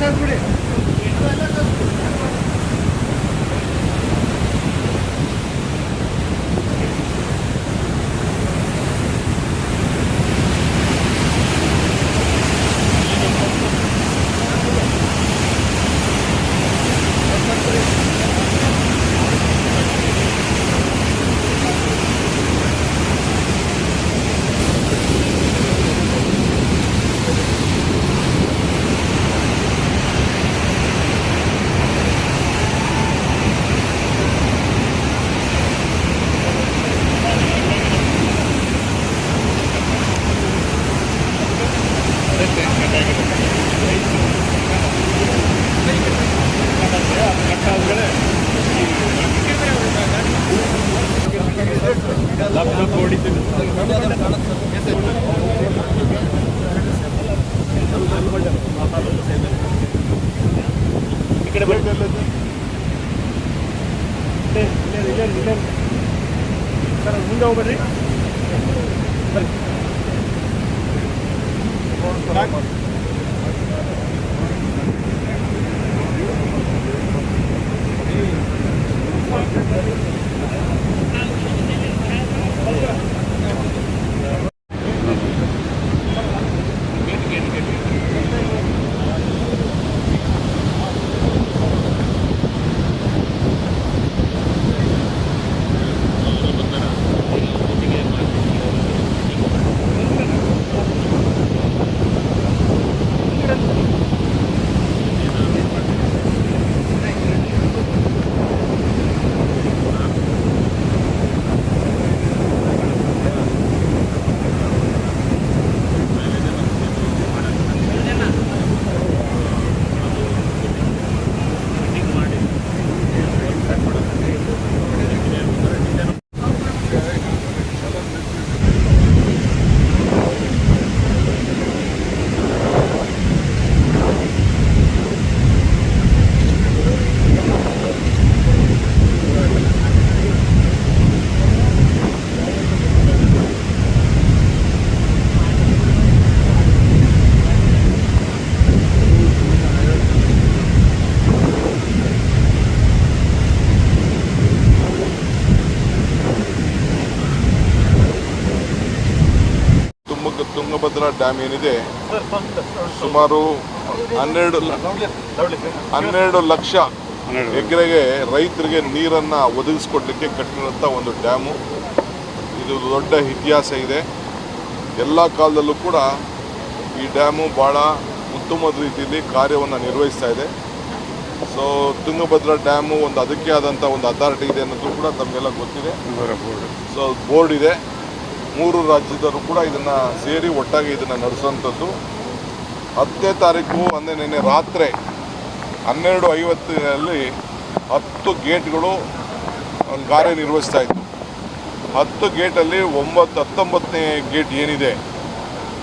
এলাকা জুড়ে এলাকা ಲ್ಯಾಪ್ಟಾಪ್ ಓಡಿತು ఇక్కడ ಮುಂದೆ ಹೋಗ್ಬೇಡ್ರಿ Bye. ತುಂಗಭದ್ರಾ ಡ್ಯಾಮ್ ಏನಿದೆ ಸುಮಾರು ಹನ್ನೆರಡು ಹನ್ನೆರಡು ಲಕ್ಷ ಎಕರೆಗೆ ರೈತರಿಗೆ ನೀರನ್ನು ಒದಗಿಸ್ಕೊಡ್ಲಿಕ್ಕೆ ಕಟ್ಟಿರುವಂಥ ಒಂದು ಡ್ಯಾಮು. ಇದು ದೊಡ್ಡ ಇತಿಹಾಸ ಇದೆ. ಎಲ್ಲ ಕಾಲದಲ್ಲೂ ಕೂಡ ಈ ಡ್ಯಾಮು ಭಾಳ ಉತ್ತಮ ರೀತಿಯಲ್ಲಿ ಕಾರ್ಯವನ್ನು ನಿರ್ವಹಿಸ್ತಾ ಇದೆ. ಸೊ ತುಂಗಭದ್ರಾ ಡ್ಯಾಮು ಒಂದು ಅದಕ್ಕೆ ಆದಂಥ ಒಂದು ಅಥಾರಿಟಿ ಇದೆ ಅನ್ನೋದು ಕೂಡ ತಮಗೆಲ್ಲ ಗೊತ್ತಿದೆ. ಸೊ ಬೋರ್ಡ್ ಇದೆ. ಮೂರು ರಾಜ್ಯದವರು ಕೂಡ ಇದನ್ನು ಸೇರಿ ಒಟ್ಟಾಗಿ ಇದನ್ನು ನಡೆಸುವಂಥದ್ದು. ಹತ್ತನೇ ತಾರೀಕು ಅಂದರೆ ನಿನ್ನೆ ರಾತ್ರಿ ಹನ್ನೆರಡು ಐವತ್ತಿನಲ್ಲಿ ಹತ್ತು ಗೇಟ್ಗಳು ಕಾರ್ಯನಿರ್ವಹಿಸ್ತಾ ಇತ್ತು. ಹತ್ತು ಗೇಟಲ್ಲಿ ಒಂಬತ್ತು, ಹತ್ತೊಂಬತ್ತನೇ ಗೇಟ್ ಏನಿದೆ,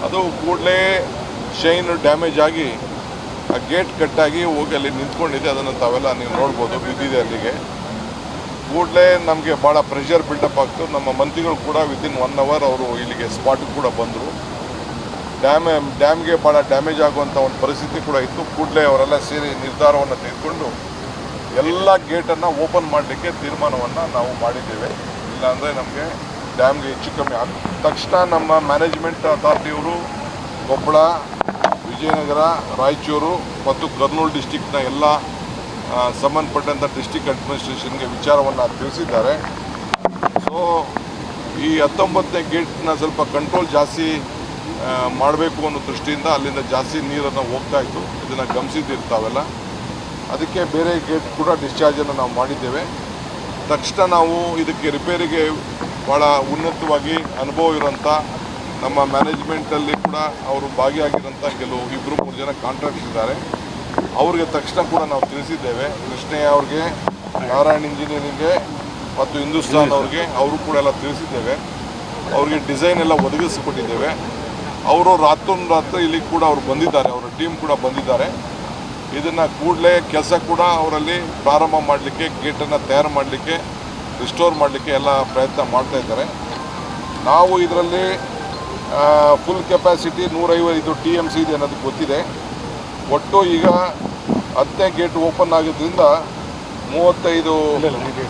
ಅದು ಕೂಡಲೇ ಶೈನ್ ಡ್ಯಾಮೇಜ್ ಆಗಿ ಆ ಗೇಟ್ ಕಟ್ಟಾಗಿ ಹೋಗಿ ಅಲ್ಲಿ ನಿಂತ್ಕೊಂಡಿದೆ. ಅದನ್ನು ತಾವೆಲ್ಲ ನೀವು ನೋಡ್ಬೋದು, ಬಿದ್ದಿದೆ ಅಲ್ಲಿಗೆ. ಕೂಡಲೇ ನಮಗೆ ಭಾಳ ಪ್ರೆಷರ್ ಬಿಲ್ಡಪ್ ಆಗ್ತು. ನಮ್ಮ ಮಂತ್ರಿಗಳು ಕೂಡ ವಿತಿನ್ ಒನ್ ಅವರ್ ಅವರು ಇಲ್ಲಿಗೆ ಸ್ಪಾಟ್ ಕೂಡ ಬಂದರು. ಡ್ಯಾಮ್ ಡ್ಯಾಮ್ಗೆ ಭಾಳ ಡ್ಯಾಮೇಜ್ ಆಗುವಂಥ ಒಂದು ಪರಿಸ್ಥಿತಿ ಕೂಡ ಇತ್ತು. ಕೂಡಲೇ ಅವರೆಲ್ಲ ಸೇರಿ ನಿರ್ಧಾರವನ್ನು ತೆಗೆದುಕೊಂಡು ಎಲ್ಲ ಗೇಟನ್ನು ಓಪನ್ ಮಾಡಲಿಕ್ಕೆ ತೀರ್ಮಾನವನ್ನು ನಾವು ಮಾಡಿದ್ದೇವೆ. ಇಲ್ಲಾಂದರೆ ನಮಗೆ ಡ್ಯಾಮ್ಗೆ ಹೆಚ್ಚು ಕಮ್ಮಿ ಆಗ, ತಕ್ಷಣ ನಮ್ಮ ಮ್ಯಾನೇಜ್ಮೆಂಟ್ ಅಥಾರಿಟಿಯವರು ಕೊಪ್ಪಳ, ವಿಜಯನಗರ, ರಾಯಚೂರು ಮತ್ತು ಕರ್ನೂಲ್ ಡಿಸ್ಟಿಕ್ನ ಎಲ್ಲ ಸಂಬಂಧಪಟ್ಟಂಥ ಡಿಸ್ಟಿಕ್ ಅಡ್ಮಿನಿಸ್ಟ್ರೇಷನ್ಗೆ ವಿಚಾರವನ್ನು ತಿಳಿಸಿದ್ದಾರೆ. ಸೊ ಈ ಹತ್ತೊಂಬತ್ತನೇ ಗೇಟ್ನ ಸ್ವಲ್ಪ ಕಂಟ್ರೋಲ್ ಜಾಸ್ತಿ ಮಾಡಬೇಕು ಅನ್ನೋ ದೃಷ್ಟಿಯಿಂದ ಅಲ್ಲಿಂದ ಜಾಸ್ತಿ ನೀರನ್ನು ಹೋಗ್ತಾ ಇತ್ತು. ಇದನ್ನು ಗಮನಿಸಿದ್ದಿರ್ತಾವೆಲ್ಲ ಅದಕ್ಕೆ ಬೇರೆ ಗೇಟ್ ಕೂಡ ಡಿಸ್ಚಾರ್ಜನ್ನು ನಾವು ಮಾಡಿದ್ದೇವೆ. ತಕ್ಷಣ ನಾವು ಇದಕ್ಕೆ ರಿಪೇರಿಗೆ ಭಾಳ ಉನ್ನತವಾಗಿ ಅನುಭವ ಇರೋಂಥ ನಮ್ಮ ಮ್ಯಾನೇಜ್ಮೆಂಟಲ್ಲಿ ಕೂಡ ಅವರು ಭಾಗಿಯಾಗಿರೋಂಥ ಕೆಲವು ಇಬ್ಬರು ಮೂರು ಜನ ಕಾಂಟ್ರಾಕ್ಟ್ಸ್ ಇದ್ದಾರೆ. ಅವ್ರಿಗೆ ತಕ್ಷಣ ಕೂಡ ನಾವು ತಿಳಿಸಿದ್ದೇವೆ. ಕೃಷ್ಣಯ್ಯ ಅವ್ರಿಗೆ, ನಾರಾಯಣ್ ಇಂಜಿನಿಯರಿಂಗ್ಗೆ ಮತ್ತು ಹಿಂದೂಸ್ತಾನ್ ಅವ್ರಿಗೆ ಅವರು ಕೂಡ ಎಲ್ಲ ತಿಳಿಸಿದ್ದೇವೆ. ಅವ್ರಿಗೆ ಡಿಸೈನ್ ಎಲ್ಲ ಒದಗಿಸಿಕೊಟ್ಟಿದ್ದೇವೆ. ಅವರು ರಾತ್ರೋರಾತ್ರಿ ಇಲ್ಲಿ ಕೂಡ ಅವರು ಬಂದಿದ್ದಾರೆ. ಅವರ ಟೀಮ್ ಕೂಡ ಬಂದಿದ್ದಾರೆ. ಇದನ್ನು ಕೂಡಲೇ ಕೆಲಸ ಕೂಡ ಅವರಲ್ಲಿ ಪ್ರಾರಂಭ ಮಾಡಲಿಕ್ಕೆ, ಗೇಟನ್ನು ತಯಾರು ಮಾಡಲಿಕ್ಕೆ, ರಿಸ್ಟೋರ್ ಮಾಡಲಿಕ್ಕೆ ಎಲ್ಲ ಪ್ರಯತ್ನ ಮಾಡ್ತಾ ಇದ್ದಾರೆ. ನಾವು ಇದರಲ್ಲಿ ಫುಲ್ ಕೆಪಾಸಿಟಿ ನೂರೈವತ್ತು ಟಿ ಎಂ ಸಿ ಇದೆ ಅನ್ನೋದು ಗೊತ್ತಿದೆ. ಒಟ್ಟು ಈಗ ಹತ್ತನೇ ಗೇಟ್ ಓಪನ್ ಆಗಿದ್ದರಿಂದ ಮೂವತ್ತೈದು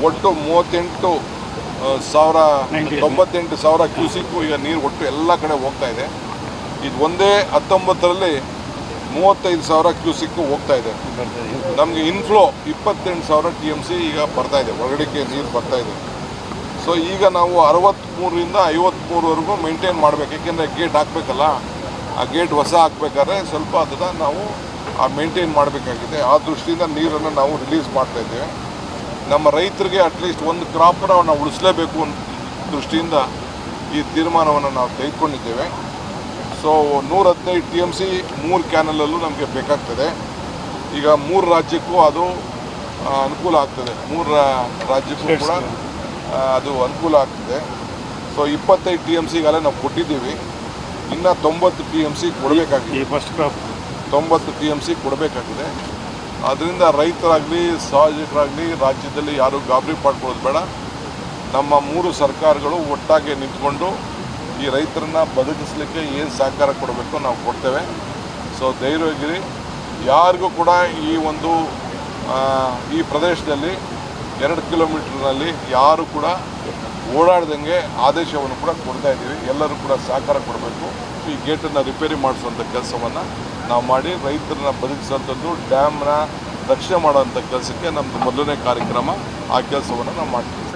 ಒಟ್ಟು ಮೂವತ್ತೆಂಟು ಸಾವಿರ ತೊಂಬತ್ತೆಂಟು ಸಾವಿರ ಕ್ಯೂಸಿಕ್ಕು ಈಗ ನೀರು ಒಟ್ಟು ಎಲ್ಲ ಕಡೆ ಹೋಗ್ತಾ ಇದೆ. ಇದು ಒಂದೇ ಹತ್ತೊಂಬತ್ತರಲ್ಲಿ ಮೂವತ್ತೈದು ಸಾವಿರ ಕ್ಯೂಸಿಕ್ಕು ಹೋಗ್ತಾ ಇದೆ. ನಮಗೆ ಇನ್ಫ್ಲೋ ಇಪ್ಪತ್ತೆಂಟು ಸಾವಿರ ಟಿ ಎಂ ಸಿ ಈಗ ಬರ್ತಾ ಇದೆ. ಹೊರಗಡೆಗೆ ನೀರು ಬರ್ತಾ ಇದೆ. ಸೊ ಈಗ ನಾವು ಅರವತ್ತ್ಮೂರರಿಂದ ಐವತ್ತ್ಮೂರವರೆಗೂ ಮೇಂಟೈನ್ ಮಾಡಬೇಕು. ಏಕೆಂದರೆ ಗೇಟ್ ಹಾಕಬೇಕಲ್ಲ. ಆ ಗೇಟ್ ಹೊಸ ಹಾಕ್ಬೇಕಾದ್ರೆ ಸ್ವಲ್ಪ ಅದನ್ನು ನಾವು, ಆ ಮೇಂಟೈನ್ ಮಾಡಬೇಕಾಗಿದೆ. ಆ ದೃಷ್ಟಿಯಿಂದ ನೀರನ್ನು ನಾವು ರಿಲೀಸ್ ಮಾಡ್ತಾ ಇದ್ದೇವೆ. ನಮ್ಮ ರೈತರಿಗೆ ಅಟ್ಲೀಸ್ಟ್ ಒಂದು ಕ್ರಾಪನ್ನು ನಾವು ಉಳಿಸಲೇಬೇಕು ಅಂತ ದೃಷ್ಟಿಯಿಂದ ಈ ತೀರ್ಮಾನವನ್ನು ನಾವು ತೆಗೆದುಕೊಂಡಿದ್ದೇವೆ. ಸೊ ನೂರ ಹದಿನೈದು ಟಿ ಎಂ ಸಿ ಮೂರು ಕ್ಯಾನಲಲ್ಲೂ ನಮಗೆ ಬೇಕಾಗ್ತದೆ. ಈಗ ಮೂರು ರಾಜ್ಯಕ್ಕೂ ಅದು ಅನುಕೂಲ ಆಗ್ತದೆ. ಮೂರು ರಾಜ್ಯಕ್ಕೂ ಕೂಡ ಅದು ಅನುಕೂಲ ಆಗ್ತದೆ. ಸೊ ಇಪ್ಪತ್ತೈದು ಟಿ ಎಂ ಸಿಗಾಲೇ ನಾವು ಕೊಟ್ಟಿದ್ದೀವಿ. ಇನ್ನು ತೊಂಬತ್ತು ಪಿ ಎಂ ಸಿ ಕೊಡಬೇಕಾಗಿದೆ. ಈ ಫಸ್ಟ್ ಕ್ರಾಪ್ ತೊಂಬತ್ತು ಪಿ ಎಂ ಸಿ ಕೊಡಬೇಕಾಗಿದೆ. ಅದರಿಂದ ರೈತರಾಗಲಿ ಸಹಜಕರಾಗಲಿ ರಾಜ್ಯದಲ್ಲಿ ಯಾರೂ ಗಾಬರಿ ಪಡ್ಕೊಳ್ಳೋದು ಬೇಡ. ನಮ್ಮ ಮೂರು ಸರ್ಕಾರಗಳು ಒಟ್ಟಾಗಿ ನಿಂತ್ಕೊಂಡು ಈ ರೈತರನ್ನ ಬದುಕಿಸ್ಲಿಕ್ಕೆ ಏನು ಸಹಕಾರ ಕೊಡಬೇಕು ನಾವು ಕೊಡ್ತೇವೆ. ಸೊ ಧೈರ್ಯವಾಗಿರಿ. ಯಾರಿಗೂ ಕೂಡ ಈ ಒಂದು ಈ ಪ್ರದೇಶದಲ್ಲಿ ಎರಡು ಕಿಲೋಮೀಟ್ರ್ನಲ್ಲಿ ಯಾರು ಕೂಡ ಓಡಾಡ್ದಂಗೆ ಆದೇಶವನ್ನು ಕೂಡ ಕೊಡ್ತಾ ಇದ್ದೀವಿ. ಎಲ್ಲರೂ ಕೂಡ ಸಹಕಾರ ಕೊಡಬೇಕು. ಈ ಗೇಟನ್ನು ರಿಪೇರಿ ಮಾಡಿಸುವಂಥ ಕೆಲಸವನ್ನು ನಾವು ಮಾಡಿ, ರೈತರನ್ನ ಬದುಕಿಸುವಂಥದ್ದು ಡ್ಯಾಮ್ನ ರಕ್ಷಣೆ ಮಾಡುವಂಥ ಕೆಲಸಕ್ಕೆ ನಮ್ಮದು ಮೊದಲನೇ ಕಾರ್ಯಕ್ರಮ. ಆ ಕೆಲಸವನ್ನು ನಾವು ಮಾಡ್ತೀವಿ.